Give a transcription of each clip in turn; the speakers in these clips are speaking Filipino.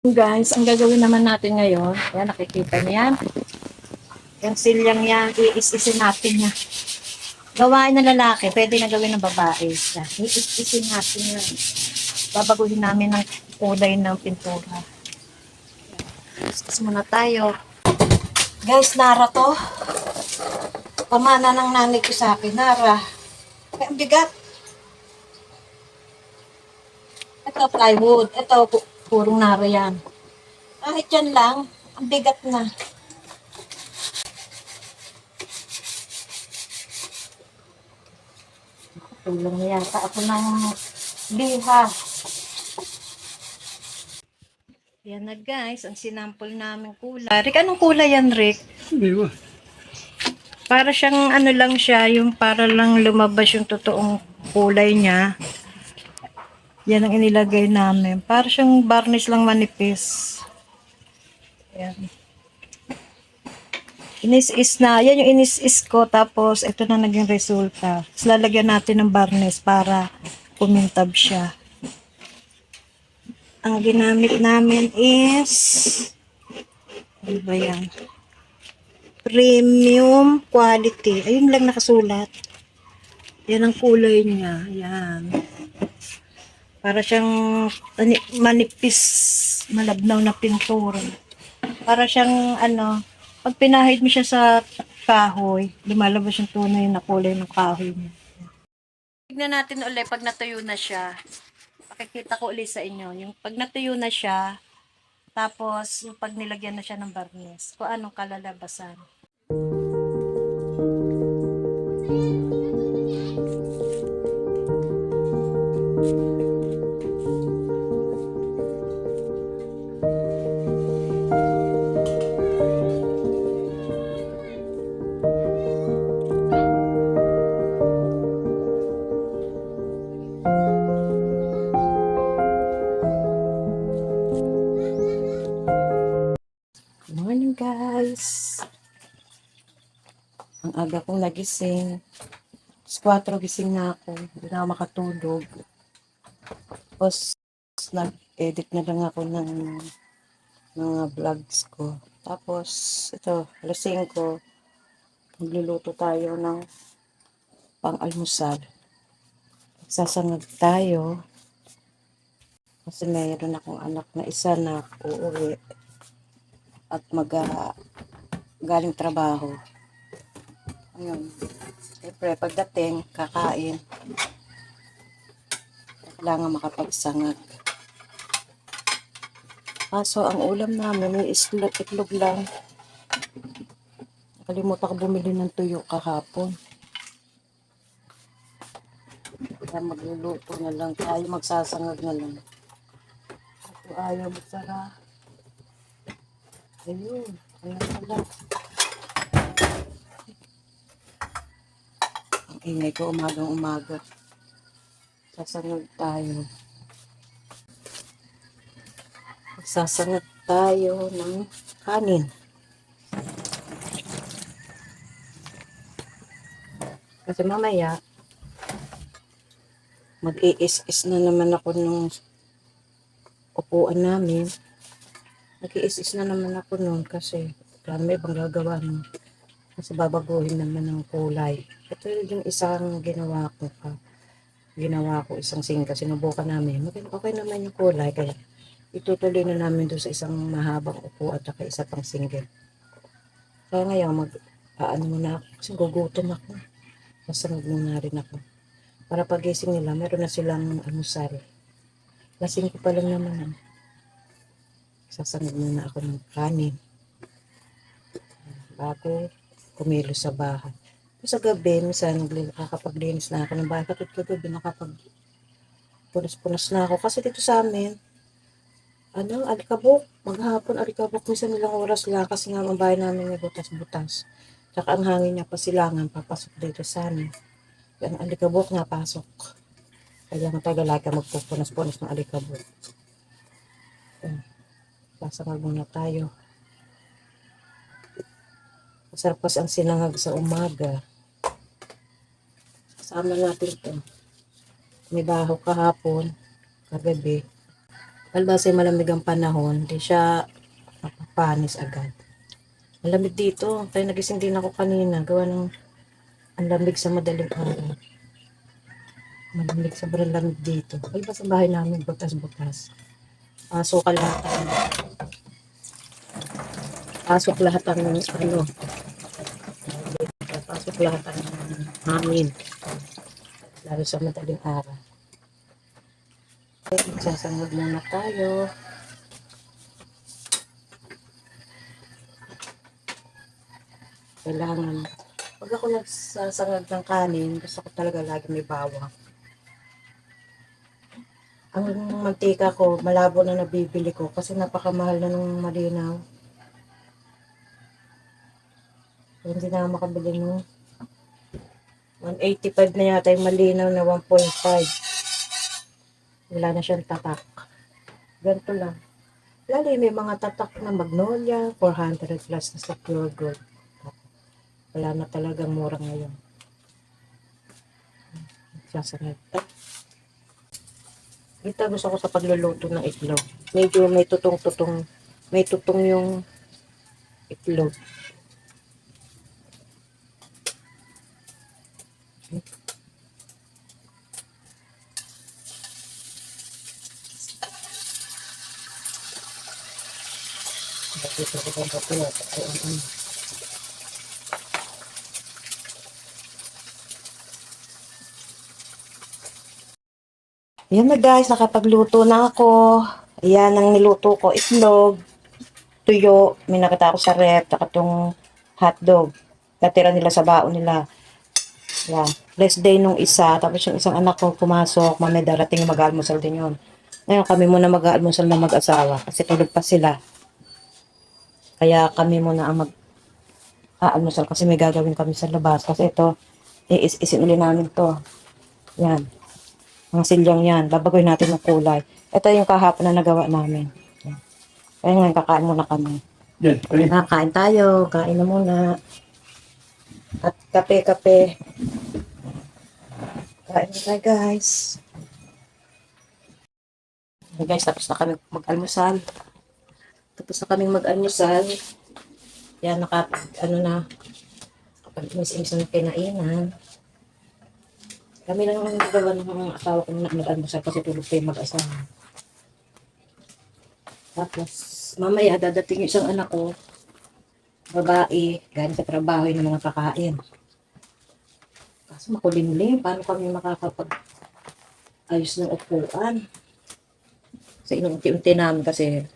Guys, ang gagawin naman natin ngayon, yan nakikita niyo yan. Yung silyang yan, iis-isin natin niya. Gawain ng lalaki, pwede na gawin ng babae. Yan, iis-isin natin yan. Babaguhin namin ng kulay ng pintura. Iis muna tayo. Guys, Nara to. Pamana ng nanay ko sa akin, Nara. Ay, ang bigat. Ito, plywood. Ito, purong Nara yan. Kahit yan lang, ang bigat na. Tulong na yata ako ng liha. Yan na guys, ang sinampol namin kulay. Rick, anong kulay yan, Rick? Hindi. Para siyang ano lang siya, yung para lang lumabas yung totoong kulay niya. Yan ang inilagay namin. Para siyang varnish lang manipis. Yan. Inis-is na. Yan yung inis-is ko. Tapos, ito na naging resulta. Tapos, natin ng varnish para kumintab siya. Ang ginamit namin is ano ba yan? Premium quality. Ayun lang nakasulat. Yan ang kulay niya. Yan. Para siyang ani- manipis, malabnaw na pintura. Para siyang ano, pag pinahid mo siya sa kahoy, lumalabas yung tunay na kulay ng kahoy niya. Tignan natin ulit pag natuyo na siya. Pakikita ko ulit sa inyo. Yung pag natuyo na siya, tapos yung pag nilagyan na siya ng varnish, kung anong kalalabasan. Good aga kong nagising. 4 gising na ako. Hindi na ako makatulog. Tapos, nag-edit na lang ako ng mga vlogs ko. Tapos, ito, alas 5, magluluto tayo ng pang-almusal. Sasangag tayo. Kasi mayroon akong anak na isa na uuwi at mag ah, trabaho. Ayun. Siyempre, pagdating, kakain. Kailangan makapagsangag. Kaso, ang ulam namin may islog, itlog lang. Nakalimutan ko bumili ng tuyo kahapon. Kaya magluluto na lang tayo, magsasangag na lang. Ito ayaw magsara. Ayun, ayan pala. Ang ingay ko umagang umaga. Sasangag tayo. Sasangag tayo ng kanin. Kasi mamaya, mag-iis-is na naman ako ng upuan namin. Nag-iis-is na naman ako noon kasi marami bang gagawa mo. Kasi babaguhin naman ng kulay. Ito yung isang ginawa ko pa. Ginawa ko isang singka. Sinubukan namin. Okay, okay naman yung kulay. Kaya itutuloy na namin doon sa isang mahabang upo at saka isa pang single. Kaya ngayon, mag, aano muna ako. Kasi gugutom ako. Masanod muna rin ako. Para pagising nila, meron na silang almusal. Lasing ko pa lang naman. ah. Sasangag muna ako ng kanin. Bago kumilo sa bahay. Sa gabi, minsan nakakapaglinis na ako ng bahay. Katulad kagabi, nakapag punas-punas na ako. Kasi dito sa amin, ano, alikabok. Maghapon, alikabok. Minsan ilang oras lang kasi nga ang bahay namin may butas-butas. Tsaka ang hangin niya pasilangan, papasok dito sa amin. Yan, alikabok nga pasok. Kaya tayo lagi magpupunas-punas ng alikabok. Sasangag muna tayo. Masarap kasi ang sinangag sa umaga. Kasama natin ito. May baho kahapon, kagabi. Palbasa malamig ang panahon, di siya napapanis agad. Malamig dito, kaya nagising din ako kanina, gawa ng ang lamig sa madaling araw. Malamig, sobrang lamig dito. Palbas sa bahay namin, butas-butas. Pasok lahat ang pasok lahat ang ano lahat ang hangin lalo sa madaling araw. Okay, sasangod muna tayo. Kailangan pag ako nagsasangag ng kanin gusto ko talaga lagi may bawang. Ang mantika ko malabo na nabibili ko kasi napakamahal na nung malinaw. Hindi na makabili nung 185 na yata yung malinaw na 1.5 wala na siyang tatak. Ganito lang. Lalo may mga tatak na magnolia 400 plus na sa pure gold. Wala na talagang mura ngayon. Sasangag ito gusto ko sa pagluluto ng itlog. Medyo may tutong-tutong may tutong yung itlog Dito ko ba ito? Ay, ang ano. Yan na guys, nakapagluto na ako. Ayan ang niluto ko. Itlog, tuyo, may nakita ako sa rep, saka itong hotdog. Natira nila sa baon nila. Yan. Last day nung isa, tapos yung isang anak ko pumasok, mamaya darating mag-almusal din yun. Ngayon kami muna mag-almusal na mag-asawa kasi tulog pa sila. Kaya kami muna ang mag aalmusal kasi may gagawin kami sa labas. Kasi ito, iis-isin uli namin to. Yan. Mga silyang yan. Babagoy natin ng kulay. Ito yung kahapon na nagawa namin. Yan. Kaya ngayon kakain muna kami. Yan, alin? Nakain tayo. Kain na muna. At kape-kape. Kain na tayo guys. Okay guys, tapos na kami mag-almusal. Tapos na kaming mag-almusal. Yan, naka, ano na, kapag imis-imis na kinainan. Kami lang ang nagawa ng mga asawa ko na mag-almusal kasi tulog pa mag-asawa. Tapos, mamaya dadating yung isang anak ko, babae, galing sa trabaho yung mga kakain. Kaso makulimlim, paano kami makakapag ayos ng upuan? Sa inunti-unti namin kasi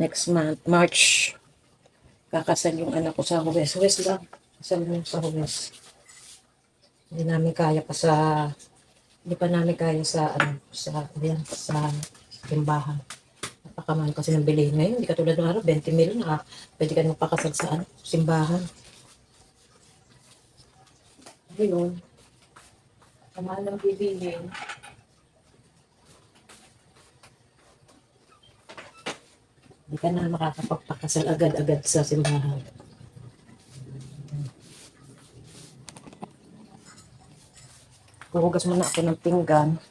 next month, March, kakasal yung anak ko sa Huwes. Huwes lang. Kasal mo sa Huwes. Hindi namin kaya pa sa, hindi pa namin kaya sa, ano, sa, yan, sa timbahan. Napakamahal kasi ng bilihin ngayon. Hindi katulad ng araw, 20 mil na. Pwede ka magpakasal sa ano, simbahan. Ayun. Kamahal ng bibilin. Hindi ka na makakapagpakasal agad-agad sa simbahan. Huhugas muna ako ng pinggan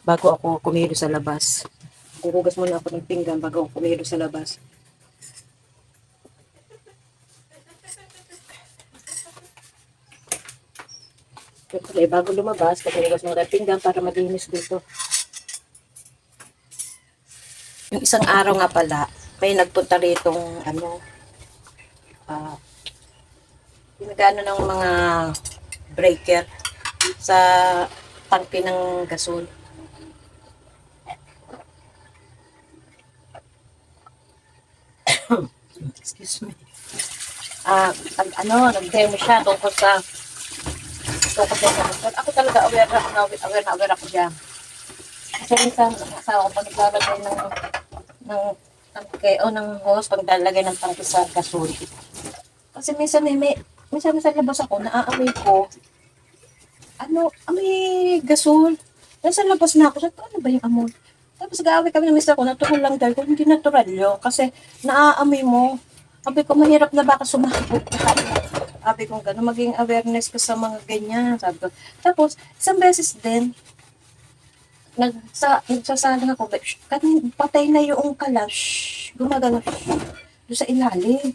bago ako kumilo sa labas. Huhugas muna ako ng pinggan bago ako kumilo sa labas. Siyempre, bago lumabas, huhugas muna ng pinggan para malinis dito. Yung isang araw nga pala, may nagpunta ritong ano, ah, pinagano ng mga breaker sa tangke ng gasol. Excuse me. Ah, nag- ano, nag-demo siya tungkol sa tungkol sa gasol. Ako talaga aware na, aware, na aware ako diyan. Kasi minsan, asawa ko naglalagay ng ng tangke o ng hose pag naglalagay ng tangke sa gasol. Kasi minsan may, may minsan sa labas ako, naaamoy ko, ano, amoy gasol. Nasa labas na ako, sabi ko, ano ba yung amoy? Tapos nag-aaway kami ng mister ko, natural lang dahil kung hindi natural yun. Kasi naaamoy mo. Sabi ko, mahirap na baka sumakot. Sabi ko, gano'n, maging awareness ka sa mga ganyan. Sabi ko. Tapos, isang beses din, nagsa, nagsasalang ako, kanin, patay na yung kalan, shh, gumagano, doon sa ilalim.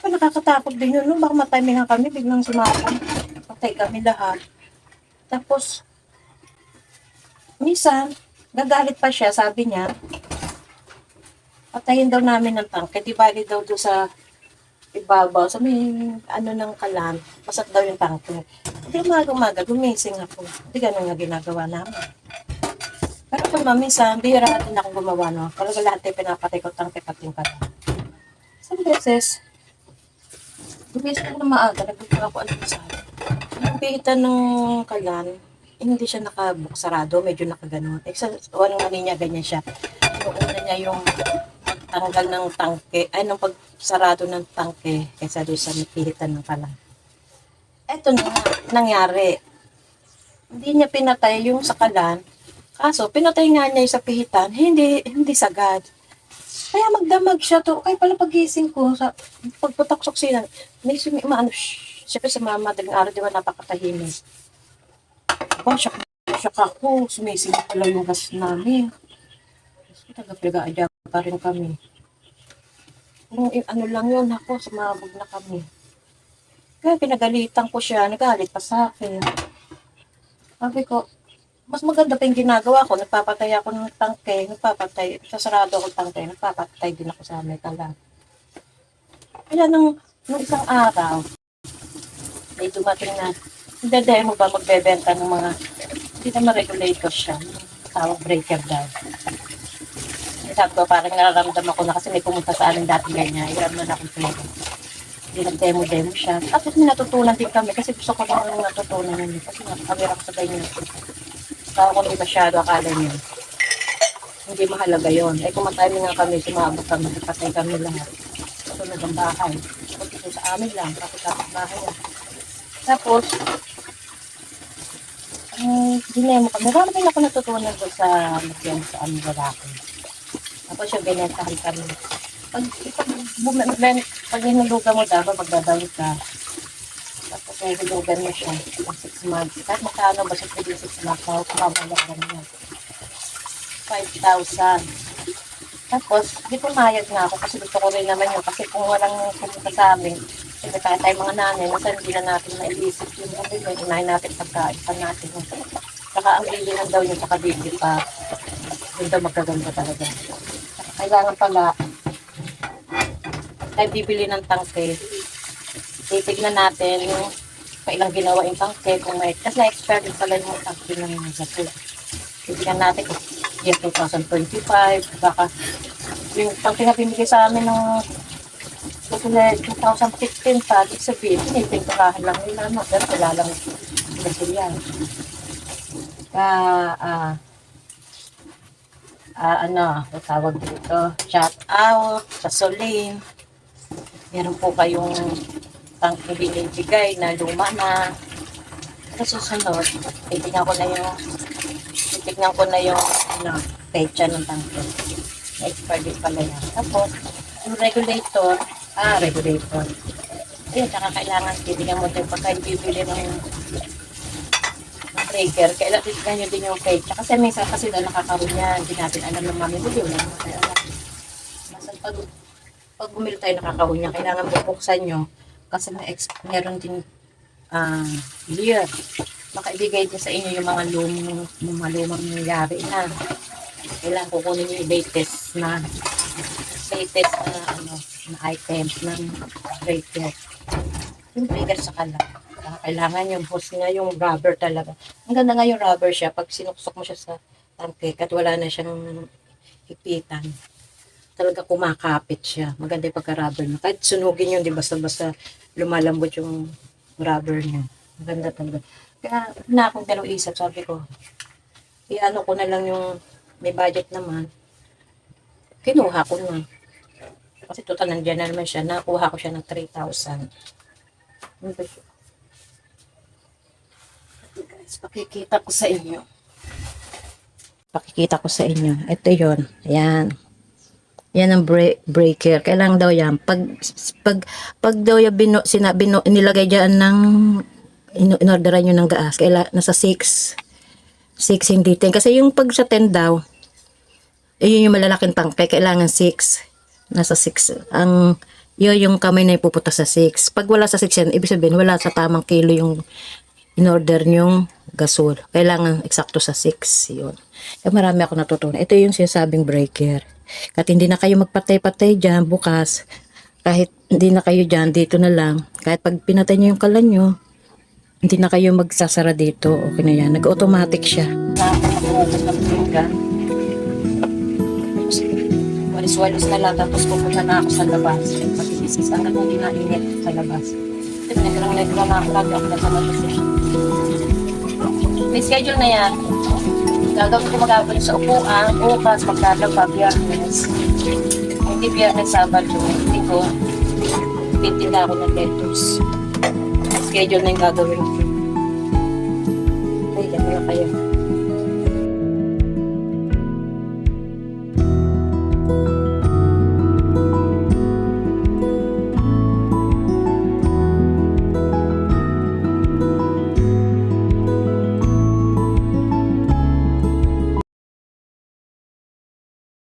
Pa nakakatakot din yun, no? baka matimingan kami, biglang sumakang, patay kami lahat. Tapos, minsan, gagalit pa siya, sabi niya, patayin daw namin ng tangke, di bali daw doon sa ibabaw, sa may ano ng kalan, pasat daw yung tangke. Hindi umaga-umaga, gumising ako. Hindi ganun nga ginagawa namin. Pero kung minsan, bihira din ako gumawa, no? Talaga lahat ay pinapatay ko tangke pati yung kalan. Isang beses, gumising na maaga, nagbuka ako sa Yung pihitan ng kalan, hindi siya nakabuksarado, medyo nakaganon. Eh, sa ano nga niya, ganyan siya. Yung una niya yung tanggal ng tangke, ay nung pagsarado ng tangke kaysa doon sa napihitan ng kalan. Eto na nangyari. Hindi niya pinatay yung sa kalan, kaso pinatay nga niya yung sa pihitan, hindi, hindi sagad. Kaya magdamag siya to. Kaya pala pagising ko, sa pagpataksok siya, may sumi, maano, shh. Siyempre sa mama, daling araw, di ba, napakatahimik. Aba, siya, siya ako, sumisingit pala yung gas namin. So, taga-piga pa rin kami. Kung i- ano lang yun, ako, sumabog na kami. Kaya pinagalitan ko siya, nagalit pa sa akin. Sabi ko, mas maganda pa yung ginagawa ko. Nagpapatay ako ng tangke, nagpapatay, sasarado ako ng tangke, nagpapatay din ako sa may kalan. Kaya nung, nung isang araw, may dumating na, hindi mo ba magbebenta ng mga, hindi naman regulator siya, tawag breaker daw. Sabi ko, parang nararamdaman ko na kasi may pumunta sa amin dati ganyan, iram na akong pera. Nag-demo-demo siya. At least natutunan din kami kasi gusto ko lang yung natutunan yun. Kasi nakakawira ko sa ganyan. Tao ko hindi masyado akala niya. Hindi mahalaga yon. Eh kung matime nga kami, sumabot kami, patay kami lahat. Sunod ang bahay. Tapos ito sa amin lang, tapos tapos bahay lang. Tapos, dinemo kami. Marami din ako natutunan doon sa magyan sa aming lalaki. Tapos yung binentahan kami. Pag, pag, ben- pag hinulugan mo dapat, magdadawit ka. Tapos may hulugan mo siya. Pag 6 months. Kahit magkano ba siya pwede 6 months, ako kumabalik ka niya. 5,000. Tapos, di pumayag na ako kasi gusto ko rin naman yun. Kasi kung walang pumunta sa amin, kasi kaya tayo mga nanay, minsan hindi na natin maiisip yung ano yun. Unahin natin pagkain pa natin. Saka ang bilihan daw yung saka bibili pa. Yun daw magkaganda talaga. Kailangan pala, tayo bibili ng tangke. Titignan natin yung kailang ginawa yung tangke. Kung may, kasi na-expire din pala yung tangke ng gato. Titignan natin kung year 2025, baka yung tangke na binigay sa amin ng kasi 2015 pa, ibig sabihin, tinitinturahan lang nila, no? Pero wala lang kasi yan. Ah, ah, ah, ano, tawag dito, shout out sa Solin. Meron po kayong tangke binibigay na luma na. Sa susunod, titignan ko na yung titignan ko na yung ano, pecha ng tangke. Na-expire din pala yan. Tapos, yung regulator, ah, regulator. Ayun, saka kailangan titignan mo din pagka bibili ng breaker, kailangan titignan nyo din yung pecha. Kasi minsan kasi na nakakaroon yan, hindi natin alam ng mami mo, alam. Basta pag, pag bumili tayo nakakahon niya, kailangan bubuksan nyo. Kasi may meron din ah year. Makaibigay din sa inyo yung mga lumang, mga lumang nangyari na. Kailangan kukunin nyo yung latest na latest na ano na items ng breaker. Yung breaker sa kalan. Saka kailangan yung hose niya, yung rubber talaga. Ang ganda nga yung rubber siya pag sinuksok mo siya sa tangke at wala na siyang hipitan. Talaga kumakapit siya. Maganda yung pagka-rubber niya. Kahit sunugin yun, di basta-basta lumalambot yung rubber niya. Maganda talaga. Kaya na akong dalawang sabi ko, iano ko na lang yung may budget naman. Kinuha ko na. Kasi total nandiyan na naman siya. Nakuha ko siya ng 3,000. Ano guys, pakikita ko sa inyo. Pakikita ko sa inyo. Ito yon Ayan. Yan ang break, breaker. Kailangan daw yan. Pag, pag, pag daw yung bino, sinabi, no, nilagay dyan ng, in, inorderan nyo ng gas, kaila, nasa 6, 6 hindi 10. Kasi yung pag sa 10 daw, yun yung malalaking tangke, kailangan 6. Nasa 6. Ang, yun yung kamay na ipuputa sa 6. Pag wala sa 6 yan, ibig sabihin, wala sa tamang kilo yung in-order nyong gasol. Kailangan eksakto sa 6. Yun. Kaya marami ako natutunan. Ito yung sinasabing breaker. Kahit hindi na kayo magpatay-patay dyan bukas, kahit hindi na kayo dyan, dito na lang. Kahit pag pinatay nyo yung kalan nyo, hindi na kayo magsasara dito. Okay na yan. Nag-automatic siya. Walis-walis na lang, tapos pupunta na ako sa labas. Pag-isis, hanggang hindi na init sa labas. Ito, nagkarang-nagkarang na ako, lagi ako nasa labas. eh. May schedule na yan. Gagawin ko magabalik sa upuan, bukas, maglalaba, biyernes. Hindi biyernes, sabado, linggo. Titinda ako ng lettuce. Schedule na yung gagawin ko. Ay, ano na kayo.